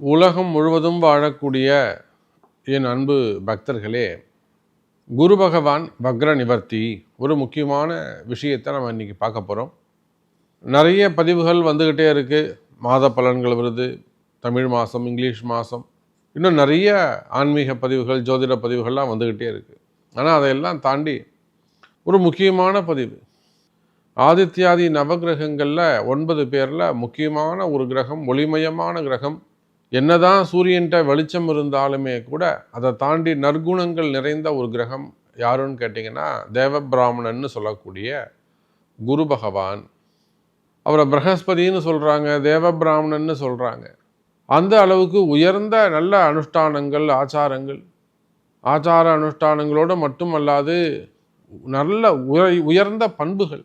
உலகம் முழுவதும் வாழக்கூடிய என் அன்பு பக்தர்களே குரு பகவான் வக்ர நிவர்த்தி ஒரு முக்கியமான விஷயத்தை நம்ம இன்றைக்கி பார்க்க போகிறோம் நிறைய பதிவுகள் வந்துக்கிட்டே இருக்குது மாத பலன்கள் வருது தமிழ் மாதம் இங்கிலீஷ் மாதம் இன்னும் நிறைய ஆன்மீக பதிவுகள் ஜோதிட பதிவுகள்லாம் வந்துக்கிட்டே இருக்குது ஆனால் அதையெல்லாம் தாண்டி ஒரு முக்கியமான பதிவு. ஆதித்யாதி நவகிரகங்களில் ஒன்பது பேரில் முக்கியமான ஒரு கிரகம் ஒளிமயமான கிரகம் என்னதான் சூரியன்ட்ட வெளிச்சம் இருந்தாலுமே கூட அதை தாண்டி நற்குணங்கள் நிறைந்த ஒரு கிரகம் யாருன்னு கேட்டிங்கன்னா தேவபிராமணன்னு சொல்லக்கூடிய குரு பகவான். அவரை பிரகஸ்பதின்னு சொல்கிறாங்க தேவபிராமணன்னு சொல்கிறாங்க அந்த அளவுக்கு உயர்ந்த நல்ல அனுஷ்டானங்கள் ஆச்சாரங்கள். ஆச்சார அனுஷ்டானங்களோடு மட்டுமல்லாது நல்ல உயர்ந்த பண்புகள்.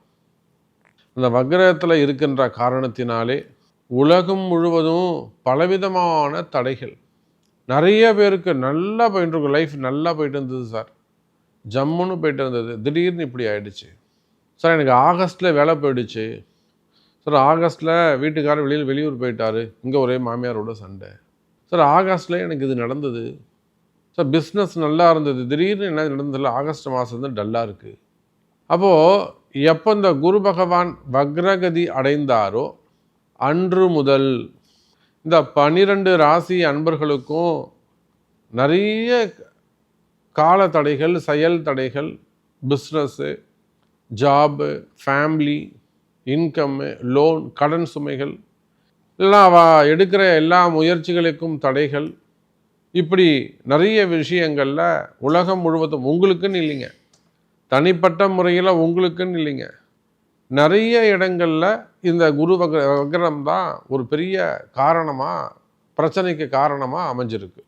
அந்த வக்ரத்தில் இருக்கின்ற காரணத்தினாலே உலகம் முழுவதும் பலவிதமான தடைகள். நிறைய பேருக்கு நல்லா போயிட்டு இருக்கும் லைஃப் நல்லா போயிட்டு இருந்தது சார் ஜம்முன்னு போயிட்டு இருந்தது. திடீர்னு இப்படி ஆயிடுச்சு. சார் எனக்கு ஆகஸ்ட்டில் வேலை போயிடுச்சு. சார் ஆகஸ்ட்டில் வீட்டுக்காரர் வெளியில் வெளியூர் போயிட்டார். இங்கே ஒரே மாமியாரோட சண்டை. சார் ஆகஸ்ட்டில் எனக்கு இது நடந்தது. சார் பிஸ்னஸ் நல்லா இருந்தது. திடீர்னு என்ன நடந்ததில்ல ஆகஸ்ட் மாதம் வந்து டல்லாக இருக்குது அப்போது எப்போ இந்த குரு பகவான் வக்ரகதி அடைந்தாரோ அன்று முதல் இந்த பனிரெண்டு ராசி அன்பர்களுக்கும் நிறைய கால தடைகள் செயல் தடைகள் business job family income loan கடன் சுமைகள் இல்லைனா அவ எடுக்கிற எல்லா முயற்சிகளுக்கும் தடைகள். இப்படி நிறைய விஷயங்களில் உலகம் முழுவதும் உங்களுக்குன்னு இல்லைங்க. தனிப்பட்ட முறையில் உங்களுக்குன்னு இல்லைங்க. நிறைய இடங்களில் இந்த குரு வக வக்ரம் தான் ஒரு பெரிய காரணமாக பிரச்சனைக்கு காரணமாக அமைஞ்சிருக்கு.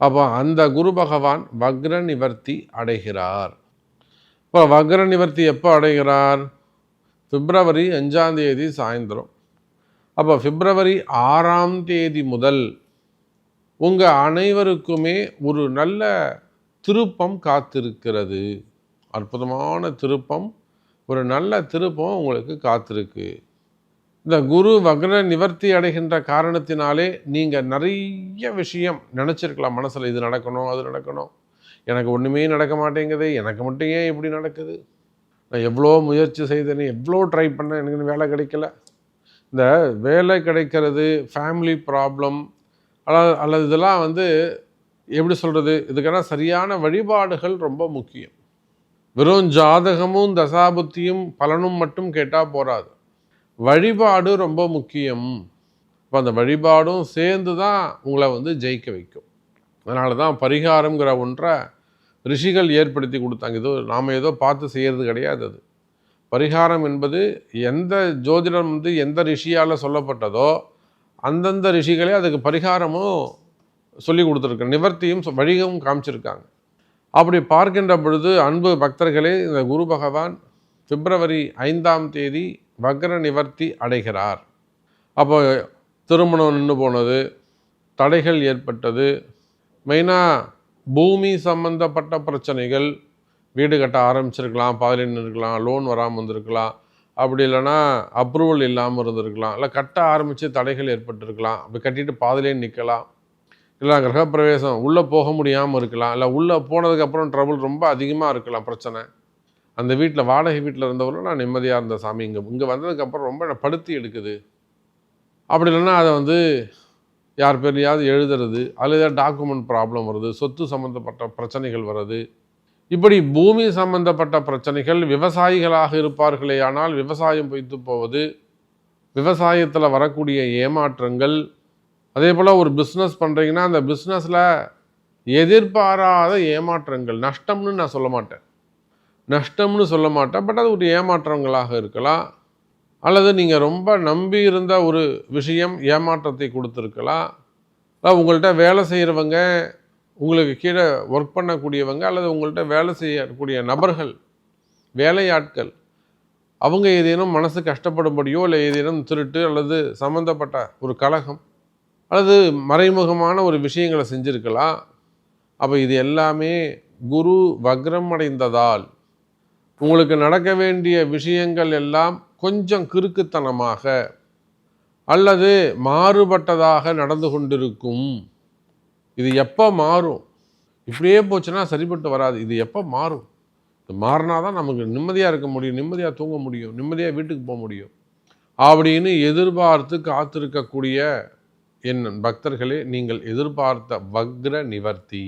அப்போ அந்த குரு பகவான் வக்ர நிவர்த்தி அடைகிறார். இப்போ வக்ர நிவர்த்தி எப்போ அடைகிறார்? பிப்ரவரி அஞ்சாம் தேதி சாயந்தரம். அப்போ பிப்ரவரி ஆறாம் தேதி முதல் உங்கள் அனைவருக்குமே ஒரு நல்ல திருப்பம் காத்திருக்கிறது. அற்புதமான திருப்பம். ஒரு நல்ல திருப்பம் உங்களுக்கு காத்திருக்கு. இந்த குரு வக்ர நிவர்த்தி அடைகின்ற காரணத்தினாலே நீங்கள் நிறைய விஷயம் நினச்சிருக்கலாம். மனசில் இது நடக்கணும் அது நடக்கணும். எனக்கு ஒன்றுமே நடக்க மாட்டேங்குது. எனக்கு மட்டும் ஏன் இப்படி நடக்குது? நான் எவ்வளோ முயற்சி செய்தேன் எவ்வளோ ட்ரை பண்ணேன் எனக்கு வேலை கிடைக்கல. இந்த வேலை கிடைக்கிறது ஃபேமிலி ப்ராப்ளம் அல்லது அல்லது இதெல்லாம் வந்து எப்படி சொல்கிறது இதுக்கெல்லாம் சரியான வழிபாடுகள் ரொம்ப முக்கியம். வெறும் ஜாதகமும் தசாபுத்தியும் பலனும் மட்டும் கேட்டால் போகாது வழிபாடு ரொம்ப முக்கியம். இப்போ அந்த வழிபாடும் சேர்ந்து தான் உங்களை வந்து ஜெயிக்க வைக்கும். அதனால தான் பரிகாரங்கிற ஒன்றை ரிஷிகள் ஏற்படுத்தி கொடுத்தாங்க. ஏதோ நாம் ஏதோ பார்த்து செய்கிறது கிடையாது அது. பரிகாரம் என்பது எந்த ஜோதிடம் வந்து எந்த ரிஷியால் சொல்லப்பட்டதோ அந்தந்த ரிஷிகளே அதுக்கு பரிகாரமும் சொல்லி கொடுத்துருக்க நிவர்த்தியும் வழிகவும் காமிச்சிருக்காங்க. அப்படி பார்க்கின்ற பொழுது அன்பு பக்தர்களே இந்த குரு பகவான் பிப்ரவரி ஐந்தாம் தேதி வக்ர நிவர்த்தி அடைகிறார். அப்போ திருமணம் நின்று போனது தடைகள் ஏற்பட்டது. மெயினாக பூமி சம்பந்தப்பட்ட பிரச்சனைகள் வீடு கட்ட ஆரம்பிச்சிருக்கலாம் பாதியில் இருக்கலாம் லோன் வராமல் வந்திருக்கலாம். அப்படி இல்லைன்னா அப்ரூவல் இல்லாமல் இருந்திருக்கலாம். இல்லை கட்ட ஆரம்பித்து தடைகள் ஏற்பட்டிருக்கலாம். அப்படி கட்டிட்டு பாதிலே நிற்கலாம். இல்லை கிரகப்பிரவேசம். உள்ளே போக முடியாமல் இருக்கலாம். இல்லை உள்ளே போனதுக்கப்புறம் ட்ரபுள் ரொம்ப அதிகமாக இருக்கலாம் பிரச்சனை. அந்த வீட்டில் வாடகை வீட்டில் இருந்தவரை நான் நிம்மதியாக இருந்த சாமி இங்கே இங்கே வந்ததுக்கப்புறம் ரொம்ப படுத்தி எடுக்குது. அப்படி இல்லைன்னா அதை வந்து யார் பேர்லையாவது எழுதுறது அதில் ஏதாவது டாக்குமெண்ட் ப்ராப்ளம் வருது சொத்து சம்மந்தப்பட்ட பிரச்சனைகள் வருது இப்படி பூமி சம்பந்தப்பட்ட பிரச்சனைகள் விவசாயிகளாக இருப்பார்களே ஆனால் விவசாயம் பொய்த்து போவது விவசாயத்தில் வரக்கூடிய ஏமாற்றங்கள் அதே போல் ஒரு பிஸ்னஸ் பண்ணுறீங்கன்னா அந்த பிஸ்னஸில் எதிர்பாராத ஏமாற்றங்கள். நஷ்டம்னு நான் சொல்ல மாட்டேன். நஷ்டம்னு சொல்ல மாட்டேன். பட் அது ஒரு ஏமாற்றங்களாக இருக்கலாம். அல்லது நீங்கள் ரொம்ப நம்பி இருந்த ஒரு விஷயம் ஏமாற்றத்தை கொடுத்துருக்கலாம். உங்கள்கிட்ட வேலை செய்கிறவங்க உங்களுக்கு கீழே ஒர்க் பண்ணக்கூடியவங்க அல்லது உங்கள்கிட்ட வேலை செய்யக்கூடிய நபர்கள் வேலையாட்கள் அவங்க ஏதேனும் மனசு கஷ்டப்படும்படியோ இல்லை ஏதேனும் திருட்டு அல்லது சம்மந்தப்பட்ட ஒரு கழகம் அல்லது மறைமுகமான ஒரு விஷயங்களை செஞ்சுருக்கலாம். அப்போ இது எல்லாமே குரு வக்ரம் அடைந்ததால் உங்களுக்கு நடக்க வேண்டிய விஷயங்கள் எல்லாம் கொஞ்சம் கிறுக்குத்தனமாக அல்லது மாறுபட்டதாக நடந்து கொண்டிருக்கும். இது எப்போ மாறும்? இப்படியே போச்சுன்னா சரிப்பட்டு வராது. இது எப்போ மாறும்? இது மாறினா தான் நமக்கு நிம்மதியாக இருக்க முடியும். நிம்மதியாக தூங்க முடியும். நிம்மதியாக வீட்டுக்கு போக முடியும். அப்படின்னு எதிர்பார்த்து காத்திருக்கக்கூடிய என் பக்தர்களே நீங்கள் எதிர்பார்த்த வக்ர நிவர்த்தி.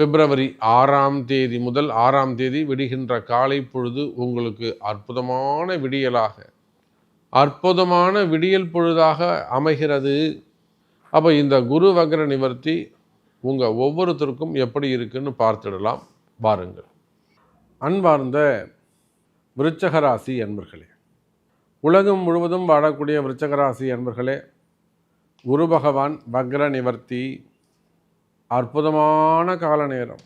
பிப்ரவரி ஆறாம் தேதி முதல் ஆறாம் தேதி விடுகின்ற காலை பொழுது உங்களுக்கு அற்புதமான விடியலாக அற்புதமான விடியல் பொழுதாக அமைகிறது. அப்போ இந்த குரு வக்ர நிவர்த்தி உங்கள் ஒவ்வொருத்தருக்கும் எப்படி இருக்குன்னு பார்த்துடலாம். பாருங்கள் அன்பார்ந்த விருச்சகராசி என்பர்களே உலகம் முழுவதும் வாழக்கூடிய விருச்சகராசி என்பர்களே குரு பகவான் வக்ர நிவர்த்தி அற்புதமான கால நேரம்.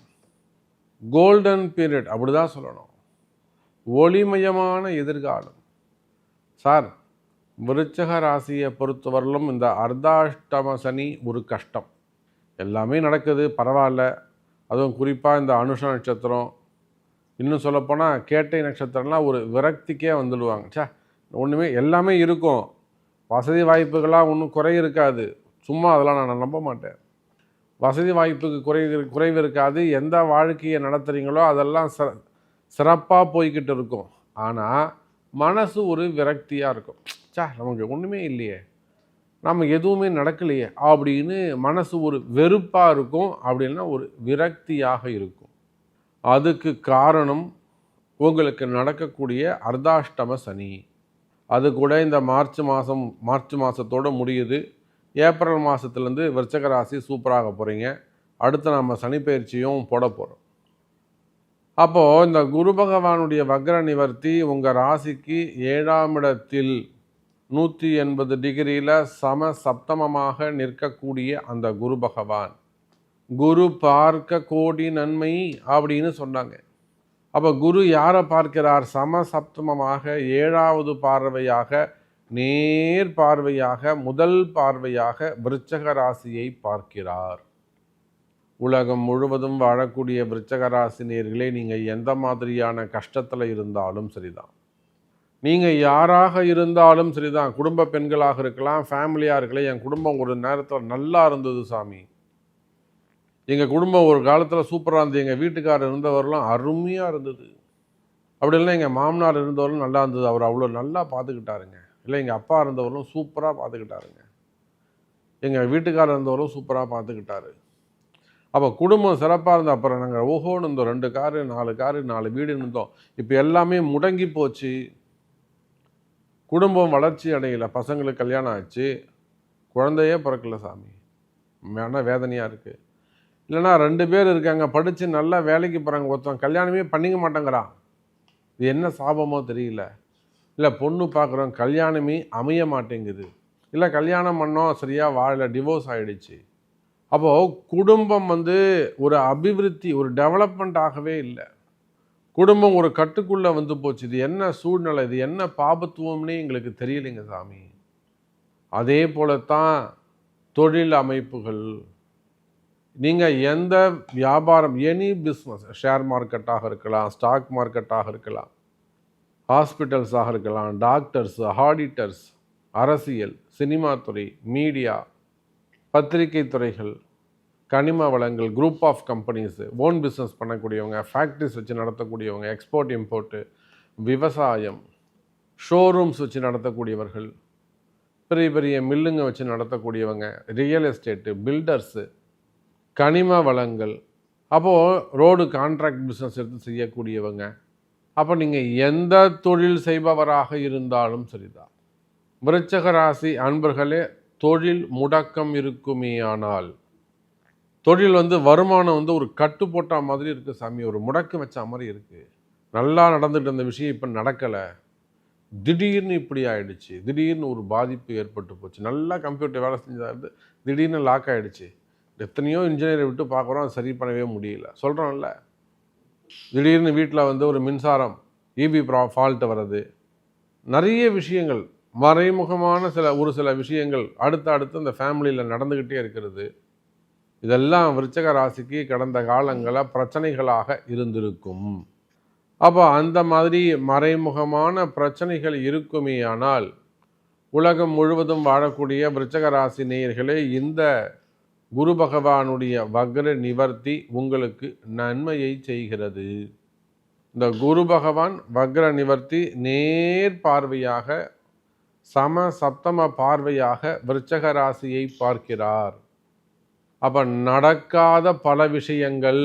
கோல்டன் பீரியட் அப்படி தான் சொல்லணும். ஒளிமயமான எதிர்காலம். சார் விருச்சக ராசியை பொறுத்தவரையிலும் இந்த அர்த்தாஷ்டம சனி ஒரு கஷ்டம். எல்லாமே நடக்குது பரவாயில்ல. அதுவும் குறிப்பாக இந்த அனுஷ நட்சத்திரம். இன்னும் சொல்லப்போனால் கேட்டை நட்சத்திரம்லாம் ஒரு விரக்திக்கே வந்துடுவாங்க. சே ஒன்றுமே எல்லாமே இருக்கும். வசதி வாய்ப்புகள்லாம் ஒன்றும் குறை இருக்காது. சும்மா அதெல்லாம் நான் நம்ப மாட்டேன். வசதி வாய்ப்புக்கு குறை குறைவு இருக்காது. எந்த வாழ்க்கையை நடத்துகிறீங்களோ அதெல்லாம் சிற சிறப்பாக போய்கிட்டு இருக்கும். ஆனால் மனசு ஒரு விரக்தியாக இருக்கும். சா நமக்கு ஒன்றுமே இல்லையே. நம்ம எதுவுமே நடக்கலையே அப்படின்னு மனசு ஒரு வெறுப்பாக இருக்கும். அப்படின்னா ஒரு விரக்தியாக இருக்கும். அதுக்கு காரணம் உங்களுக்கு நடக்கக்கூடிய அர்த்தாஷ்டம சனி. அது கூட இந்த மார்ச் மாதம் மார்ச் மாதத்தோடு முடியுது. ஏப்ரல் மாதத்துலேருந்து விருச்சக ராசி சூப்பராக போகிறீங்க அடுத்து நம்ம சனிப்பயிற்சியும் போட போகிறோம் அப்போது இந்த குரு பகவானுடைய வக்ர நிவர்த்தி உங்கள் ராசிக்கு ஏழாம் இடத்தில் நூற்றி எண்பது டிகிரியில் சம சப்தமமாக நிற்கக்கூடிய அந்த குரு பகவான். குரு பார்க்க கோடி நன்மை அப்படின்னு சொன்னாங்க. அப்போ குரு யாரை பார்க்கிறார்? சம சப்தமமாக ஏழாவது பார்வையாக நேர் பார்வையாக முதல் பார்வையாக விருச்சக ராசியை பார்க்கிறார். உலகம் முழுவதும் வாழக்கூடிய விருச்சக நேர்களே நீங்கள் எந்த மாதிரியான கஷ்டத்தில் இருந்தாலும் சரிதான். நீங்கள் யாராக இருந்தாலும் சரிதான். குடும்ப பெண்களாக இருக்கலாம் ஃபேமிலியாக இருக்கலாம். என் குடும்பம் ஒரு நேரத்தில் நல்லா இருந்தது சாமி. எங்கள் குடும்பம் ஒரு காலத்தில் சூப்பராக இருந்தது. எங்கள் வீட்டுக்காரர் இருந்தவரெல்லாம் அருமையாக இருந்தது. அப்படி இல்லை எங்கள் மாமனார் இருந்தவரும் நல்லா இருந்தது. அவர் அவ்வளோ நல்லா பார்த்துக்கிட்டாருங்க இல்லை எங்கள் அப்பா இருந்தவரும் சூப்பராக பார்த்துக்கிட்டாருங்க எங்கள் வீட்டுக்காரர் இருந்தவரும் சூப்பராக பார்த்துக்கிட்டாரு அப்போ குடும்பம் சிறப்பாக இருந்த அப்புறம் நாங்கள் ஓஹோன்னு இருந்தோம். ரெண்டு காரு நாலு காரு நாலு வீடு இருந்தோம். இப்போ எல்லாமே முடங்கி போச்சு. குடும்பம் வளர்ச்சி அடையலை. பசங்களுக்கு கல்யாணம் ஆச்சு. குழந்தையே பிறக்கல சாமி. ஆனால் வேதனையாக இருக்குது இல்லைனா ரெண்டு பேர் இருக்காங்க படித்து நல்லா வேலைக்கு போகிறாங்க ஒருத்தன் கல்யாணமே பண்ணிக்க மாட்டேங்கிறான். இது என்ன சாபமோ தெரியல. இல்லை பொண்ணு பார்க்குறோம் கல்யாணமே அமைய மாட்டேங்குது. இல்லை கல்யாணம் பண்ணோம் சரியாக வாழல டிவோர்ஸ் ஆகிடுச்சு அப்போது குடும்பம் வந்து ஒரு அபிவிருத்தி ஒரு டெவலப்மெண்ட் ஆகவே இல்லை. குடும்பம் ஒரு கட்டுக்குள்ளே வந்து போச்சு. இது என்ன சூழ்நிலை இது என்ன பாபத்துவம்னே எங்களுக்கு தெரியலைங்க சாமி. அதே போல தான் தொழில் அமைப்புகள் நீங்கள் எந்த வியாபாரம் எனி பிஸ்னஸ் ஷேர் மார்க்கெட்டாக இருக்கலாம் ஸ்டாக் மார்க்கெட்டாக இருக்கலாம் ஹாஸ்பிட்டல்ஸாக இருக்கலாம் டாக்டர்ஸ் ஆடிட்டர்ஸ் அரசியல் சினிமா துறை மீடியா பத்திரிகை துறைகள் கனிம வளங்கள் group of companies own business பண்ணக்கூடியவங்க ஃபேக்ட்ரிஸ் வச்சு நடத்தக்கூடியவங்க எக்ஸ்போர்ட் இம்போர்ட்டு விவசாயம் ஷோரூம்ஸ் வச்சு நடத்தக்கூடியவர்கள் பெரிய பெரிய மில்லுங்க வச்சு நடத்தக்கூடியவங்க ரியல் எஸ்டேட்டு பில்டர்ஸு கனிம வளங்கள். அப்போது ரோடு கான்ட்ராக்ட் பிஸ்னஸ் எடுத்து செய்யக்கூடியவங்க. அப்போ நீங்கள் எந்த தொழில் செய்பவராக இருந்தாலும் சரிதான். விருச்சக ராசி அன்பர்களே தொழில் முடக்கம் இருக்குமேயானால் தொழில் வந்து வருமானம் வந்து ஒரு கட்டு போட்ட மாதிரி இருக்குது சாமி. ஒரு முடக்கு வச்ச மாதிரி இருக்குது நல்லா நடந்துகிட்டு இருந்த விஷயம் இப்போ நடக்கலை. திடீர்னு இப்படி ஆயிடுச்சு. திடீர்னு ஒரு பாதிப்பு ஏற்பட்டு போச்சு. நல்லா கம்ப்யூட்டர் வேலை செஞ்சதாக இருந்து திடீர்னு லாக் ஆகிடுச்சு எத்தனையோ இன்ஜினியரை விட்டு பார்க்குறோம் அது சரி பண்ணவே முடியல. சொல்கிறோம்ல திடீர்னு வீட்டில் வந்து ஒரு மின்சாரம் இபி ப்ரா ஃபால்ட்டு வர்றது. நிறைய விஷயங்கள் மறைமுகமான சில ஒரு சில விஷயங்கள் அடுத்து அடுத்து அந்த ஃபேமிலியில் நடந்துக்கிட்டே இருக்கிறது. இதெல்லாம் விருச்சக ராசிக்கு கடந்த காலங்களில் பிரச்சனைகளாக இருந்திருக்கும். அப்போ அந்த மாதிரி மறைமுகமான பிரச்சனைகள் இருக்குமே ஆனால் உலகம் முழுவதும் வாழக்கூடிய விருச்சக ராசி நேயர்களே இந்த குரு பகவானுடைய வக்ர நிவர்த்தி உங்களுக்கு நன்மையை செய்கிறது. இந்த குரு பகவான் வக்ர நிவர்த்தி நேர் பார்வையாக சம சப்தம பார்வையாக விருச்சக ராசியை பார்க்கிறார். அப்போ நடக்காத பல விஷயங்கள்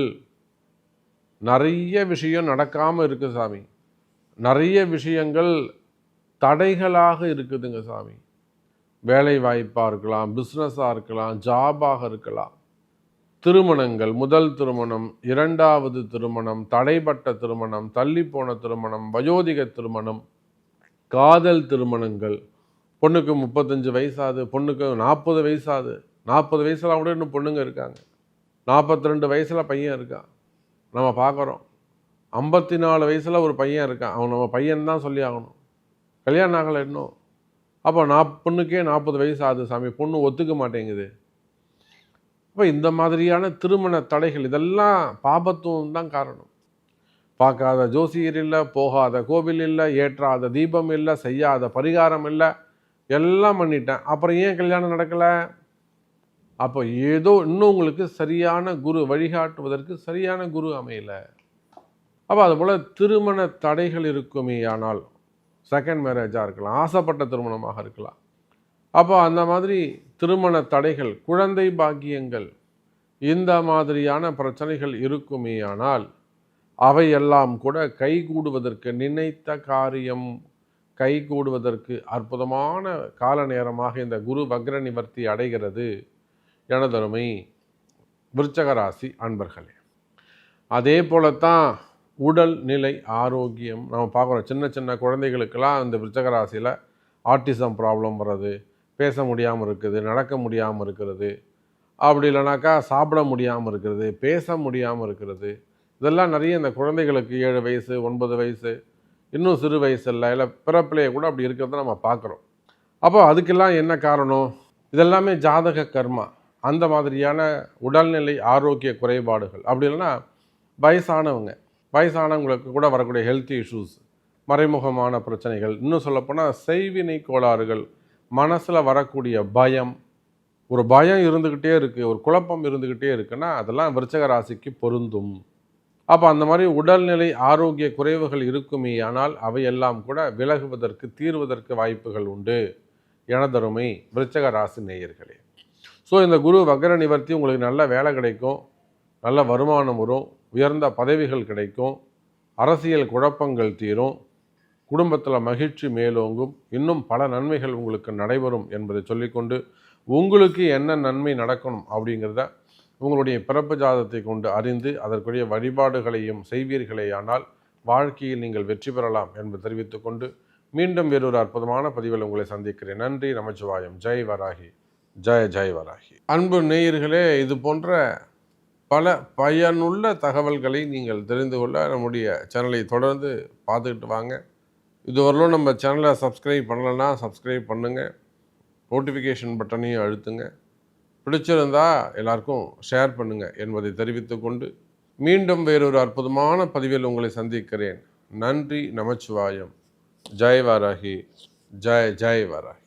நிறைய விஷயம் நடக்காமல் இருக்குது சாமி. நிறைய விஷயங்கள் தடைகளாக இருக்குதுங்க சாமி. வேலை வாய்ப்பாக இருக்கலாம் பிஸ்னஸாக இருக்கலாம் ஜாபாக இருக்கலாம். திருமணங்கள் முதல் திருமணம் இரண்டாவது திருமணம் தடைப்பட்ட திருமணம் தள்ளிப்போன திருமணம் வயோதிக திருமணம் காதல் திருமணங்கள். பொண்ணுக்கு முப்பத்தஞ்சு வயசாது பொண்ணுக்கு நாற்பது வயசாது. நாற்பது வயசுலாம் கூட இன்னும் பொண்ணுங்க இருக்காங்க. நாற்பத்தி ரெண்டு வயசில் பையன் இருக்கான். நம்ம பார்க்குறோம் ஐம்பத்தி நாலு வயசில் ஒரு பையன் இருக்கான். அவன் நம்ம பையன் தான் சொல்லி ஆகணும். கல்யாணம் ஆகலை இன்னும். அப்போ நான் பொண்ணுக்கே நாற்பது வயசு ஆகுது சாமி பொண்ணு ஒத்துக்க மாட்டேங்குது. அப்போ இந்த மாதிரியான திருமண தடைகள் இதெல்லாம் பாபத்துவம் தான் காரணம். பார்க்காத ஜோசியர் இல்லை போகாத கோவில் இல்லை ஏற்றாத தீபம் இல்லை செய்யாத பரிகாரம் இல்லை எல்லாம் பண்ணிட்டேன். அப்புறம் ஏன் கல்யாணம் நடக்கலை? அப்போ ஏதோ இன்னும் உங்களுக்கு சரியான குரு வழிகாட்டுவதற்கு சரியான குரு அமையலை. அப்போ அதுபோல் திருமண தடைகள் இருக்குமே ஆனால் செகண்ட் மேரேஜாக இருக்கலாம் ஆசைப்பட்ட திருமணமாக இருக்கலாம். அப்போ அந்த மாதிரி திருமண தடைகள் குழந்தை பாக்கியங்கள் இந்த மாதிரியான பிரச்சனைகள் இருக்குமேயானால் அவையெல்லாம் கூட கைகூடுவதற்கு நினைத்த காரியம் கைகூடுவதற்கு அற்புதமான கால நேரமாக இந்த குரு வக்ர நிவர்த்தி அடைகிறது. எனதருமை விருச்சகராசி அன்பர்களே அதே போலத்தான் உடல் நிலை ஆரோக்கியம் நம்ம பார்க்குறோம். சின்ன சின்ன குழந்தைகளுக்கெல்லாம் இந்த விருச்சக ராசியில் ஆட்டிசம் ப்ராப்ளம் வர்றது பேச முடியாமல் இருக்குது நடக்க முடியாமல் இருக்கிறது அப்படி இல்லைனாக்கா சாப்பிட முடியாமல் இருக்கிறது பேச முடியாமல் இருக்கிறது. இதெல்லாம் நிறைய இந்த குழந்தைகளுக்கு ஏழு வயசு ஒன்பது வயசு இன்னும் சிறு வயசில் இல்லை பிறப்பிலேயே கூட அப்படி இருக்கிறத நம்ம பார்க்குறோம். அப்போ அதுக்கெல்லாம் என்ன காரணம்? இதெல்லாமே ஜாதக கர்மா. அந்த மாதிரியான உடல்நிலை ஆரோக்கிய குறைபாடுகள். அப்படி இல்லைன்னா வயசானவங்க. வயசானவங்களுக்கு கூட வரக்கூடிய ஹெல்த் இஷ்யூஸ் மறைமுகமான பிரச்சனைகள் இன்னும் சொல்லப்போனால் செய்வினை கோளாறுகள் மனசில் வரக்கூடிய பயம் ஒரு பயம் இருந்துக்கிட்டே இருக்குது ஒரு குழப்பம் இருந்துக்கிட்டே இருக்குன்னா அதெல்லாம் விருச்சக ராசிக்கு பொருந்தும். அப்போ அந்த மாதிரி உடல்நிலை ஆரோக்கிய குறைவுகள் இருக்குமே ஆனால் அவையெல்லாம் கூட விலகுவதற்கு தீர்வதற்கு வாய்ப்புகள் உண்டு. எனதருமை விருச்சக ராசி நேயர்களே. ஸோ இந்த குரு வக்கர நிவர்த்தி உங்களுக்கு நல்ல வேலை கிடைக்கும். நல்ல வருமானம் வரும் உயர்ந்த பதவிகள் கிடைக்கும் அரசியல் குழப்பங்கள் தீரும் குடும்பத்தில் மகிழ்ச்சி மேலோங்கும் இன்னும் பல நன்மைகள் உங்களுக்கு நடைபெறும் என்பதை சொல்லிக்கொண்டு உங்களுக்கு என்ன நன்மை நடக்கணும் அப்படிங்கிறத உங்களுடைய பிறப்பு ஜாதத்தை கொண்டு அறிந்து அதற்குரிய வழிபாடுகளையும் செய்வீர்களேயானால் வாழ்க்கையில் நீங்கள் வெற்றி பெறலாம் என்பதை தெரிவித்துக்கொண்டு மீண்டும் வேறொரு அற்புதமான பதிவில் உங்களை சந்திக்கிறேன். நன்றி நமச்சிவாயம். ஜெய் வராகி. ஜெய ஜெய் வராகி. அன்பு நேயர்களே இது போன்ற பல பயனுள்ள தகவல்களை நீங்கள் தெரிந்து கொள்ள நம்முடைய சேனலை தொடர்ந்து பார்த்துக்கிட்டு வாங்க. இதுவரையிலும் நம்ம சேனலை சப்ஸ்கிரைப் பண்ணலைன்னா சப்ஸ்கிரைப் பண்ணுங்கள் நோட்டிஃபிகேஷன் பட்டனையும் அழுத்துங்க. பிடிச்சிருந்தா எல்லாருக்கும் ஷேர் பண்ணுங்கள் என்பதை தெரிவித்துக்கொண்டு மீண்டும் வேறொரு அற்புதமான பதிவில் உங்களை சந்திக்கிறேன். நன்றி நமச்சிவாயம். ஜெய் வாராகி ஜெய் ஜெய் வாராகி